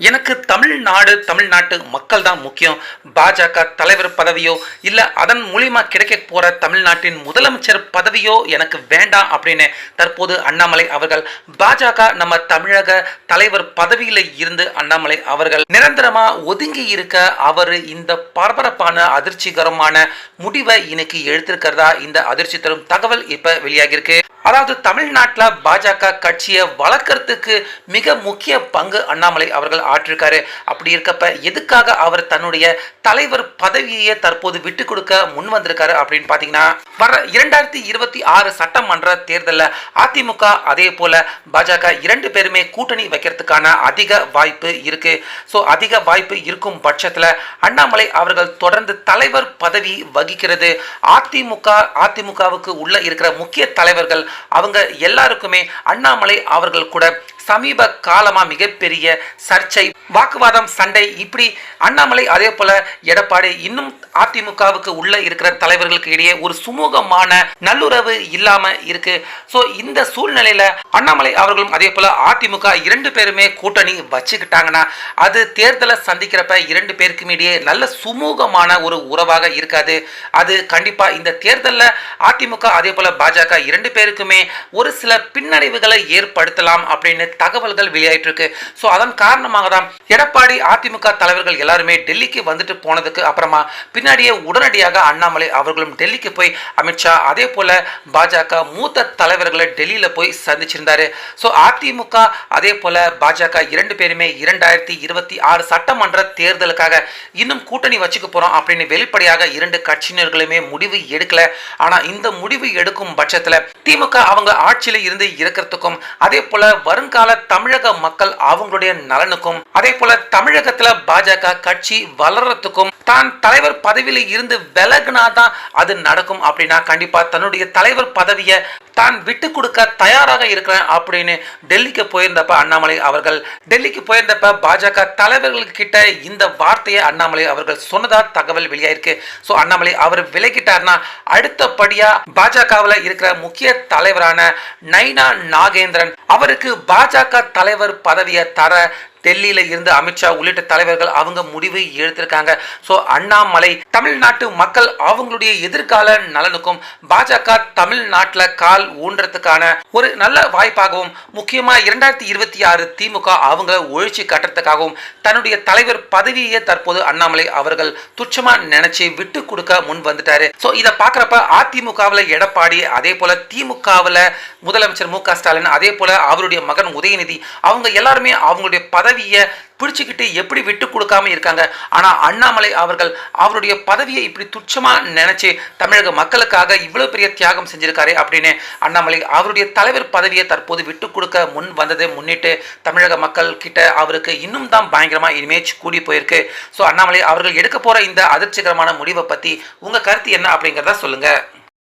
எனக்கு தமிழ்நாடு தமிழ்நாட்டு மக்கள் தான் முக்கியம். பாஜக தலைவர் பதவியோ இல்லை அதன் மூலியமா கிடைக்க போற தமிழ்நாட்டின் முதலமைச்சர் பதவியோ எனக்கு வேண்டாம் அப்படின்னு தற்போது அண்ணாமலை அவர்கள் பாஜக நம்ம தமிழக தலைவர் பதவியில் இருந்து அண்ணாமலை அவர்கள் நிரந்தரமா ஒதுங்கி இருக்க அவர் இந்த பரபரப்பான அதிர்ச்சிகரமான முடிவை இன்னைக்கு எடுத்திருக்கிறதா? இந்த அதிர்ச்சி தரும் தகவல் இப்ப வெளியாகிருக்கு அதாவது தமிழ்நாட்டில் பாஜக கட்சியை வளர்க்கறதுக்கு மிக முக்கிய பங்கு அண்ணாமலை அவர்கள் ஆற்றிருக்காரு. அப்படி இருக்கப்ப எதுக்காக அவர் தன்னுடைய தலைவர் பதவியை தற்போது விட்டு கொடுக்க முன் வந்திருக்காரு அப்படின்னு பார்த்தீங்கன்னா வர இரண்டாயிரத்தி இருபத்தி ஆறு சட்டமன்ற தேர்தலில் அதிமுக அதே போல பாஜக இரண்டு பேருமே கூட்டணி வைக்கிறதுக்கான அதிக வாய்ப்பு இருக்கு. ஸோ அதிக வாய்ப்பு இருக்கும் பட்சத்தில் அண்ணாமலை அவர்கள் தொடர்ந்து தலைவர் பதவி வகிக்கிறது. அதிமுக அதிமுகவுக்கு உள்ள இருக்கிற முக்கிய தலைவர்கள் அவங்க எல்லாருக்குமே அண்ணாமலை அவர்கள் கூட சமீப காலமாக மிகப்பெரிய சர்ச்சை வாக்குவாதம் சண்டை இப்படி அண்ணாமலை அதே போல எடப்பாடி இன்னும் அதிமுகவுக்கு உள்ள இருக்கிற தலைவர்களுக்கு இடையே ஒரு சுமூகமான நல்லுறவு இல்லாம இருக்கு. ஸோ இந்த சூழ்நிலையில அண்ணாமலை அவர்களும் அதே போல அதிமுக இரண்டு பேருமே கூட்டணி வச்சுக்கிட்டாங்கன்னா அது தேர்தலை சந்திக்கிறப்ப இரண்டு பேருக்கும் இடையே நல்ல சுமூகமான ஒரு உறவாக இருக்காது. அது கண்டிப்பா இந்த தேர்தலில் அதிமுக அதே போல பாஜக இரண்டு பேருக்குமே ஒரு சில பின்னடைவுகளை ஏற்படுத்தலாம் அப்படின்னு தகவல்கள் வெளியாயிட்டிருக்கு. ஸோ அதன் காரணமாக தான் எடப்பாடி அதிமுக தலைவர்கள் எல்லாருமே டெல்லிக்கு வந்துட்டு போனதுக்கு அப்புறமா பின்னாடியே உடனடியாக அண்ணாமலை அவர்களும் டெல்லிக்கு போய் அமித்ஷா அதே போல பாஜக மூத்த தலைவர்களை டெல்லியில் போய் சந்திச்சிருந்தாரு. ஸோ அதிமுக அதே போல பாஜக இரண்டு பேருமே இரண்டாயிரத்தி இருபத்தி ஆறு சட்டமன்ற தேர்தலுக்காக இன்னும் கூட்டணி வச்சுக்க போறோம் அப்படின்னு வெளிப்படையாக இரண்டு கட்சியினர்களுமே முடிவு எடுக்கல. ஆனா இந்த முடிவு எடுக்கும் பட்சத்துல திமுக அவங்க ஆட்சியில் இருந்து இருக்கிறதுக்கும் அதே போல வருங்கால தமிழக மக்கள் அவங்களுடைய நலனுக்கும் அதே போல தமிழகத்துல பாஜக கட்சி வளர்றதுக்கும் தான் தலைவர் பதவியில இருந்து விலகுனாதான் அது நடக்கும் அப்படின்னா கண்டிப்பா தன்னுடைய தலைவர் பதவியை தான் விட்டு கொடுக்க தயாராக இருக்கிறேன் அப்படின்னு டெல்லிக்கு போயிருந்தப்ப அண்ணாமலை அவர்கள். டெல்லிக்கு போயிருந்தப்ப பாஜக தலைவர்கள்கிட்ட இந்த வார்த்தையை அண்ணாமலை அவர்கள் சொன்னதா தகவல் வெளியாயிருக்கு. ஸோ அண்ணாமலை அவர் விலகிட்டார்னா அடுத்தபடியாக பாஜகவில் இருக்கிற முக்கிய தலைவரான நைனா நாகேந்திரன் அவருக்கு பாஜக தலைவர் பதவியை தர டெல்லியில இருந்து அமித்ஷா உள்ளிட்ட தலைவர்கள் அவங்க முடிவு எடுத்திருக்காங்க. ஸோ அண்ணாமலை தமிழ்நாட்டு மக்கள் அவங்களுடைய எதிர்கால நலனுக்கும் பாஜக தமிழ்நாட்டில் கால் ஊன்றதுக்கான ஒரு நல்ல வாய்ப்பாகவும் முக்கியமா இரண்டாயிரத்தி இருபத்தி ஆறு திமுக அவங்கள ஒழிச்சு கட்டுறதுக்காகவும் தன்னுடைய தலைவர் பதவியே தற்போது அண்ணாமலை அவர்கள் துச்சமா நினைச்சு விட்டு கொடுக்க முன் வந்துட்டாரு. ஸோ இதை பார்க்குறப்ப அதிமுகவில் எடப்பாடி அதே போல திமுகவில் முதலமைச்சர் மு ஸ்டாலின் அதே போல அவருடைய மகன் உதயநிதி அவங்க எல்லாருமே அவங்களுடைய பதவியை பிடிச்சிக்கிட்டு எப்படி விட்டு கொடுக்காம இருக்காங்க? ஆனால் அண்ணாமலை அவர்கள் அவருடைய பதவியை இப்படி துச்சமாக நினச்சி தமிழக மக்களுக்காக இவ்வளோ பெரிய தியாகம் செஞ்சிருக்காரு அப்படின்னு அண்ணாமலை அவருடைய தலைவர் பதவியை தற்போது விட்டு கொடுக்க முன் வந்ததை முன்னிட்டு தமிழக மக்கள் கிட்ட அவருக்கு இன்னும் தான் பயங்கரமாக இமேஜ் கூடி போயிருக்கு. ஸோ அண்ணாமலை அவர்கள் எடுக்க போகிற இந்த அதிர்ச்சிகரமான முடிவை பற்றி உங்கள் கருத்து என்ன அப்படிங்கிறத சொல்லுங்கள்